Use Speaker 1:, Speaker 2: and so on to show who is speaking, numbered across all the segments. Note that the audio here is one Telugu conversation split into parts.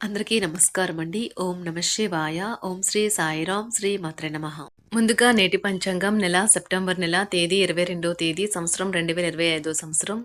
Speaker 1: అందరికీ నమస్కారం అండి. ఓం నమ శివాయ. ఓం శ్రీ సాయిరాం శ్రీ మాత్రే నమ. ముందుగా నేటి పంచాంగం నెల సెప్టెంబర్ నెల తేదీ ఇరవై రెండో తేదీ సంవత్సరం రెండు వేల ఇరవై ఐదో సంవత్సరం.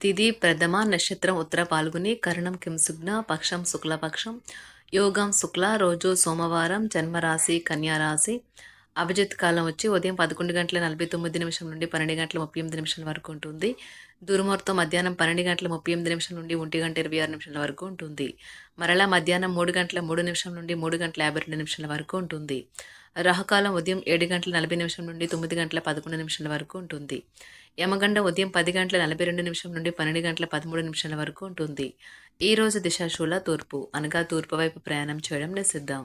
Speaker 1: తిది ప్రథమ నక్షత్రం ఉత్తర పాల్గొని కరణం కింసుగ్న పక్షం శుక్లపక్షం యోగం శుక్ల రోజు సోమవారం జన్మరాశి కన్యారాశి అభిజిత్ కాలం వచ్చి ఉదయం పదకొండు గంటల నలభై తొమ్మిది నిమిషం నుండి పన్నెండు గంటల ముప్పై ఎనిమిది నిమిషాల వరకు ఉంటుంది. దుర్ముహూర్తం మధ్యాహ్నం పన్నెండు గంటల ముప్పై ఎనిమిది నిమిషం నుండి ఒంటి గంట ఇరవై ఆరు నిమిషాల వరకు ఉంటుంది. మరలా మధ్యాహ్నం మూడు గంటల మూడు నిమిషం నుండి మూడు గంటల యాభై రెండు నిమిషాల వరకు ఉంటుంది. రాహుకాలం ఉదయం ఏడు గంటల నలభై నిమిషం నుండి తొమ్మిది గంటల పదకొండు నిమిషాల వరకు ఉంటుంది. యమగండ ఉదయం పది గంటల నలభై రెండు నిమిషం నుండి పన్నెండు గంటల పదమూడు నిమిషాల వరకు ఉంటుంది. ఈ రోజు దిశాశూల తూర్పు అనగా తూర్పు వైపు ప్రయాణం చేయడం నిషిద్దాం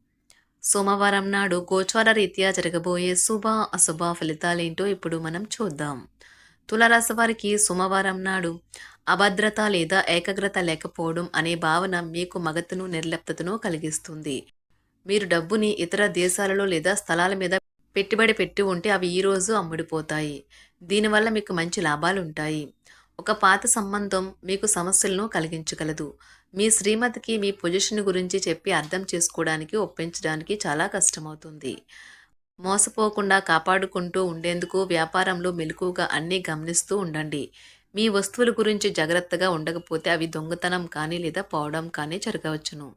Speaker 1: సోమవారం నాడు గోచార రీత్యా జరగబోయే శుభ అశుభ ఫలితాలేంటో ఇప్పుడు మనం చూద్దాం. తులరాశి వారికి సోమవారం నాడు అభద్రత లేదా ఏకాగ్రత లేకపోవడం అనే భావన మీకు మగతును నిర్లిప్తతను కలిగిస్తుంది. మీరు డబ్బుని ఇతర దేశాలలో లేదా స్థలాల మీద పెట్టుబడి పెట్టి ఉంటే అవి ఈరోజు అమ్ముడిపోతాయి. దీనివల్ల మీకు మంచి లాభాలు ఉంటాయి ఒక పాత సంబంధం మీకు సమస్యలను కలిగించగలదు. మీ శ్రీమతికి మీ పొజిషన్ గురించి చెప్పి అర్థం చేసుకోవడానికి ఒప్పించడానికి చాలా కష్టమవుతుంది. మోసపోకుండా కాపాడుకుంటూ ఉండేందుకు వ్యాపారంలో మెలకుగా అన్నీ గమనిస్తూ ఉండండి. మీ వస్తువుల గురించి జాగ్రత్తగా ఉండకపోతే అవి దొంగతనం కానీ లేదా పోవడం కానీ జరగవచ్చును.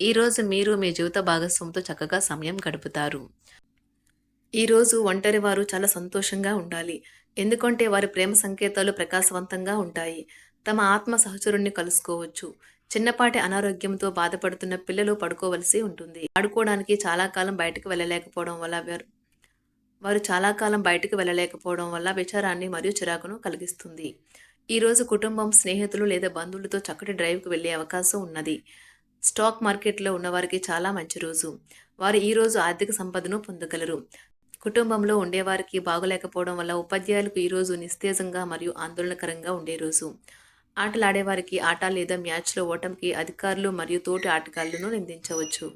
Speaker 1: ఈరోజు మీరు మీ జీవిత భాగస్వామితో చక్కగా సమయం గడుపుతారు. ఈరోజు ఒంటరి వారు చాలా సంతోషంగా ఉండాలి. ఎందుకంటే వారి ప్రేమ సంకేతాలు ప్రకాశవంతంగా ఉంటాయి. తమ ఆత్మ సహచరుణ్ణి కలుసుకోవచ్చు. చిన్నపాటి అనారోగ్యంతో బాధపడుతున్న పిల్లలు పడుకోవలసి ఉంటుంది. ఆడుకోవడానికి చాలా కాలం బయటకు వెళ్ళలేకపోవడం వల్ల వారు వారు చాలా కాలం బయటకు వెళ్ళలేకపోవడం వల్ల విచారాన్ని మరియు చిరాకును కలిగిస్తుంది. ఈరోజు కుటుంబం స్నేహితులు లేదా బంధువులతో చక్కటి డ్రైవ్కి వెళ్ళే అవకాశం ఉన్నది. స్టాక్ మార్కెట్లో ఉన్నవారికి చాలా మంచి రోజు. వారు ఈరోజు ఆర్థిక సంపదను పొందగలరు. కుటుంబంలో ఉండేవారికి బాగోలేకపోవడం వల్ల ఉపాధ్యాయులకు ఈరోజు నిస్తేజంగా మరియు ఆందోళనకరంగా ఉండే రోజు. ఆటలాడేవారికి ఆట లేదా మ్యాచ్లో ఓటమికి అధికారులు మరియు తోటి ఆటగాళ్ళను నిందించవచ్చు.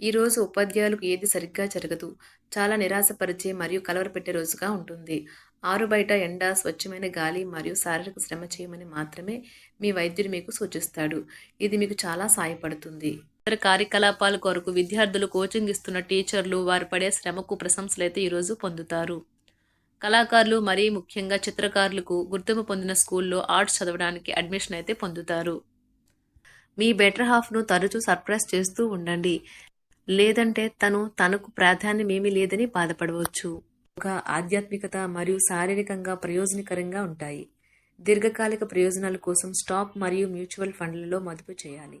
Speaker 1: ఈరోజు ఉపాధ్యాయులకు ఏది సరిగ్గా జరగదు. చాలా నిరాశపరిచే మరియు కలవరపెట్టే రోజుగా ఉంటుంది. ఆరు బయట ఎండ స్వచ్ఛమైన గాలి మరియు శారీరక శ్రమ చేయమని మాత్రమే మీ వైద్యుడు మీకు సూచిస్తాడు. ఇది మీకు చాలా సాయపడుతుంది. ఇతర కార్యకలాపాల కొరకు విద్యార్థులు కోచింగ్ ఇస్తున్న టీచర్లు వారు పడే శ్రమకు ప్రశంసలైతే ఈరోజు పొందుతారు. కళాకారులు మరీ ముఖ్యంగా చిత్రకారులకు గుర్తింపు పొందిన స్కూల్లో ఆర్ట్స్ చదవడానికి అడ్మిషన్ అయితే పొందుతారు. మీ బెటర్ హాఫ్ను తరచూ సర్ప్రైజ్ చేస్తూ ఉండండి. లేదంటే తను తనకు ప్రాధాన్యమేమీ లేదని బాధపడవచ్చు. ఒక ఆధ్యాత్మికత మరియు శారీరకంగా ప్రయోజనకరంగా ఉంటాయి. దీర్ఘకాలిక ప్రయోజనాల కోసం స్టాక్ మరియు మ్యూచువల్ ఫండ్లలో మదుపు చేయాలి.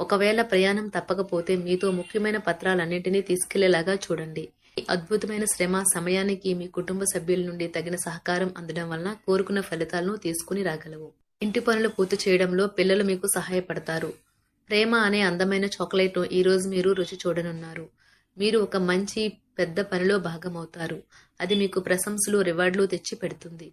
Speaker 1: ఒకవేళ ప్రయాణం తప్పకపోతే మీతో ముఖ్యమైన పత్రాలన్నింటినీ తీసుకెళ్ళేలాగా చూడండి. ఈ అద్భుతమైన శ్రమ సమయానికి మీ కుటుంబ సభ్యుల నుండి తగిన సహకారం అందడం వలన కోరుకున్న ఫలితాలను తీసుకుని రాగలవు. ఇంటి పనులు పూర్తి చేయడంలో పిల్లలు మీకు సహాయపడతారు. ప్రేమ అనే అందమైన చాక్లెట్ను ఈరోజు మీరు రుచి చూడనున్నారు. మీరు ఒక మంచి పెద్ద పనిలో భాగమవుతారు. అది మీకు ప్రశంసలు రివార్డులు తెచ్చి పెడుతుంది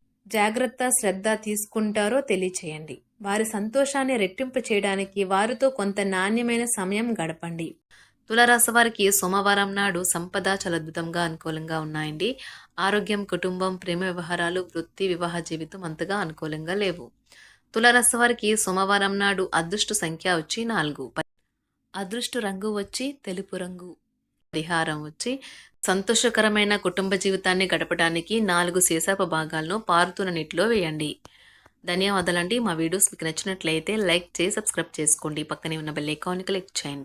Speaker 1: జాగ్రత్త శ్రద్ధ తీసుకుంటారో తెలియచేయండి. వారి సంతోషాన్ని రెట్టింపు చేయడానికి వారితో కొంత నాణ్యమైన సమయం గడపండి. తులరాశి వారికి సోమవారం నాడు సంపద చాలా అద్భుతంగా అనుకూలంగా ఉన్నాయండి. ఆరోగ్యం కుటుంబం ప్రేమ వ్యవహారాలు వృత్తి వివాహ జీవితం అంతగా అనుకూలంగా లేవు. తులరాశి వారికి సోమవారం నాడు అదృష్ట సంఖ్య వచ్చి నాలుగు. అదృష్ట రంగు వచ్చి తెలుపు రంగు. పరిహారం వచ్చి సంతోషకరమైన కుటుంబ జీవితాన్ని గడపడానికి నాలుగు సీసాప భాగాలను పారుతున్న నీటిలో వేయండి. ధన్యవాదాలండి. మా వీడియోస్ మీకు నచ్చినట్లయితే లైక్ చేసి సబ్స్క్రైబ్ చేసుకోండి. పక్కనే ఉన్న బెల్ ఐకాన్ క్లిక్ చేయండి.